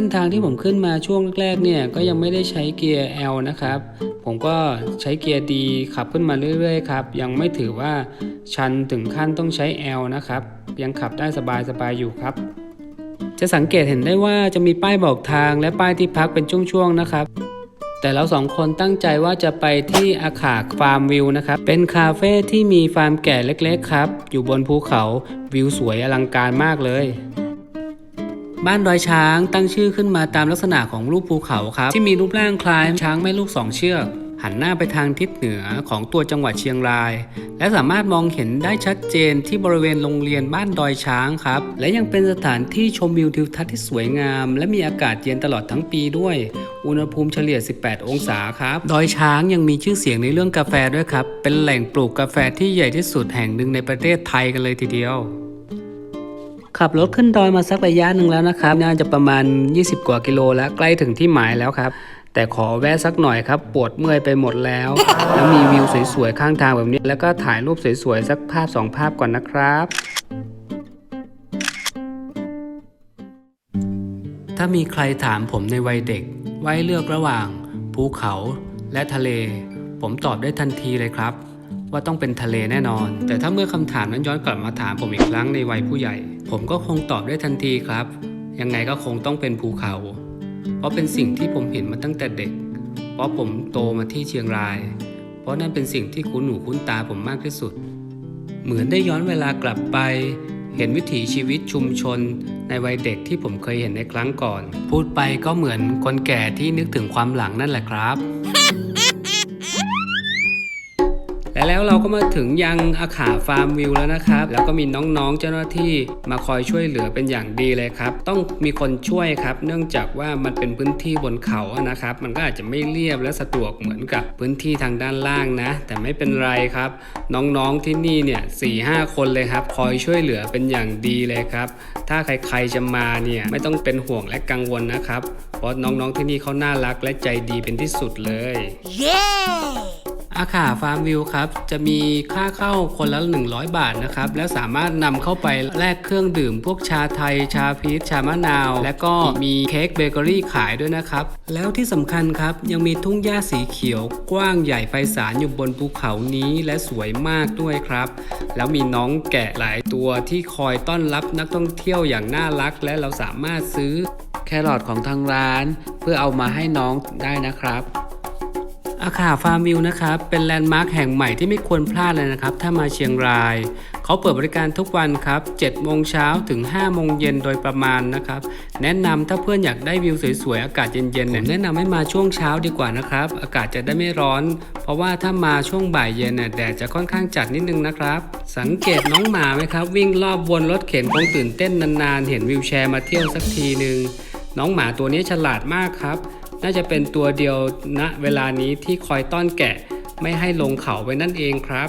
ส้นทางที่ผมขึ้นมาช่วงแรกๆเนี่ยก็ยังไม่ได้ใช้เกียร์ L นะครับ ผมก็ใช้เกียร์ D ขับขึ้นมาเรื่อยๆครับ ยังไม่ถือว่าชันถึงขั้นต้องใช้ L นะครับ ยังขับได้สบายๆอยู่ครับ จะสังเกตเห็นได้ว่าจะมีป้ายบอกทางและป้ายที่พักเป็นช่วงๆนะครับแต่เราสองคนตั้งใจว่าจะไปที่อาขาฟาร์มวิวนะครับ เป็นคาเฟ่ที่มีฟาร์มแก่เล็กๆครับ อยู่บนภูเขาวิวสวยอลังการมากเลย บ้านดอยช้างตั้งชื่อขึ้นมาตามลักษณะของรูปภูเขาครับ ที่มีรูปร่างคล้ายช้างแม่ลูกสองเชือกหันหน้าไปทางทิศเหนือของตัวจังหวัดเชียงราย และสามารถมองเห็นได้ชัดเจนที่บริเวณโรงเรียนบ้านดอยช้างครับ และยังเป็นสถานที่ชมวิวทิวทัศน์ที่สวยงาม และมีอากาศเย็นตลอดทั้งปีด้วย อุณหภูมิเฉลี่ย 18 องศาครับ ดอยช้างยังมีชื่อเสียงในเรื่องกาแฟด้วยครับ เป็นแหล่งปลูกกาแฟที่ใหญ่ที่สุดแห่งหนึ่งในประเทศไทยกันเลยทีเดียว ขับรถขึ้นดอยมาสักระยะหนึ่งแล้วนะครับ น่าจะประมาณ 20 กว่ากิโลแล้ว ใกล้ถึงที่หมายแล้วครับ แต่ขอแวะสักหน่อยครับ ปวดเมื่อยไปหมดแล้ว แล้วมีวิวสวยๆ ข้างทางแบบนี้ แล้วก็ถ่ายรูปสวยๆ สักภาพสองภาพก่อนนะครับถ้ามีใครถามผมในวัยเด็กว่าเลือกระหว่าง ภูเขาและทะเล ผมตอบได้ทันทีเลยครับ ว่าต้องเป็นทะเลแน่นอน แต่ถ้าเมื่อคำถามนั้นย้อนกลับมาถามผมอีกครั้งในวัยผู้ใหญ่ ผมก็คงตอบได้ทันทีครับ ยังไงก็คงต้องเป็นภูเขา เพราะเป็นสิ่งที่ผมเห็นมาตั้งแต่เด็ก เพราะผมโตมาที่เชียงราย เพราะนั่นเป็นสิ่งที่คุ้นหูคุ้นตาผมมากที่สุด เหมือนได้ย้อนเวลากลับไป เห็นวิถีชีวิตชุมชน ในวัยเด็กที่ผมเคยเห็นในครั้งก่อน พูดไปก็เหมือนคนแก่ที่นึกถึงความหลังนั่นแหละครับ และแล้วเราก็มาถึงยังอาขาฟาร์มวิวแล้วนะครับ แล้วก็มีน้องๆเจ้าหน้าที่มาคอยช่วยเหลือเป็นอย่างดีเลยครับ ต้องมีคนช่วยครับ เนื่องจากว่ามันเป็นพื้นที่บนเขานะครับ มันก็อาจจะไม่เรียบและสะดวกเหมือนกับพื้นที่ทางด้านล่างนะ แต่ไม่เป็นไรครับ น้องๆที่นี่เนี่ยสี่ห้าคนเลยครับ คอยช่วยเหลือเป็นอย่างดีเลยครับ ถ้าใครๆจะมาเนี่ยไม่ต้องเป็นห่วงและกังวลนะครับ เพราะน้องๆที่นี่เขาน่ารักและใจดีเป็นที่สุดเลย อาขาฟาร์มวิวครับ จะมีค่าเข้าคนละ 100 บาทนะครับ และสามารถนำเข้าไปแลกเครื่องดื่ม พวกชาไทย ชาพีชชามะนาว และก็มีเค้กเบเกอรี่ขายด้วยนะครับ แล้วที่สำคัญครับ ยังมีทุ่งหญ้าสีเขียว กว้างใหญ่ไพศาลอยู่บนภูเขานี้และสวยมากด้วยครับ แล้วมีน้องแกะหลายตัวที่คอยต้อนรับนักท่องเที่ยวอย่างน่ารัก และเราสามารถซื้อแครอทของทางร้าน เพื่อเอามาให้น้องได้นะครับ อาคาฟาร์มวิวนะครับ เป็นแลนด์มาร์คแห่งใหม่ที่ไม่ควรพลาดเลยนะครับ ถ้ามาเชียงราย เขาเปิดบริการทุกวันครับ7โมงเช้าถึง 5 โมงเย็นโดยประมาณนะครับ แนะนำถ้าเพื่อนอยากได้วิวสวยๆ อากาศเย็นๆเนี่ยแนะนำให้มาช่วงเช้าดีกว่านะครับ อากาศจะได้ไม่ร้อน เพราะว่าถ้ามาช่วงบ่ายเย็นเนี่ยแดดจะค่อนข้างจัดนิดนึงนะครับ สังเกตน้องหมาไหมครับ วิ่งรอบวนรถเข็นคงตื่นเต้นนานๆ เห็นวิวแชร์มาเที่ยวสักทีหนึ่งน้องหมาตัวนี้ฉลาดมากครับ น่าจะเป็นตัวเดียวณเวลานี้ที่คอยต้อนแกะไม่ให้ลงเขาไปนั่นเองครับ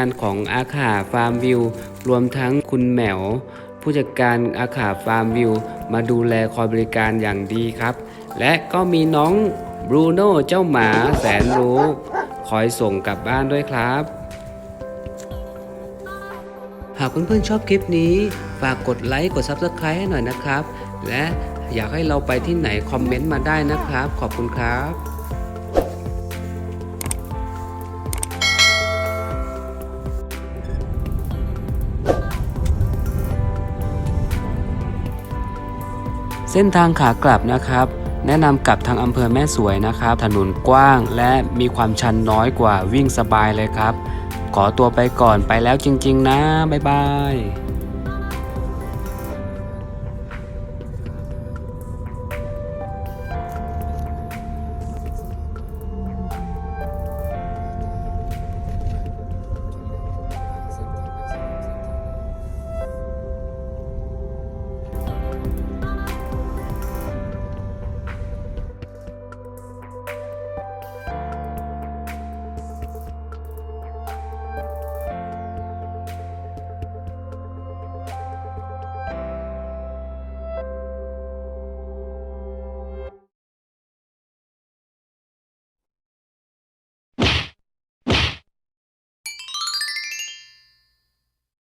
านของอาขาฟาร์มวิว รวมทั้งคุณแหมว ผู้จัดการอาขาฟาร์มวิว มาดูแลคอยบริการอย่างดีครับ และก็มีน้องบรูโน่เจ้าหมาแสนรู้ คอยส่งกลับบ้านด้วยครับ หากเพื่อนๆชอบคลิปนี้ ฝากกดไลค์กด Subscribe ให้หน่อยนะครับ และอยากให้เราไปที่ไหนคอมเมนต์มาได้นะครับ ขอบคุณครับ เส้นทางขากลับนะครับ แนะนำกลับทางอำเภอแม่สวยนะครับ ถนนกว้างและมีความชันน้อยกว่าวิ่งสบายเลยครับ ขอตัวไปก่อนไปแล้วจริง ๆ นะ บ๊ายบาย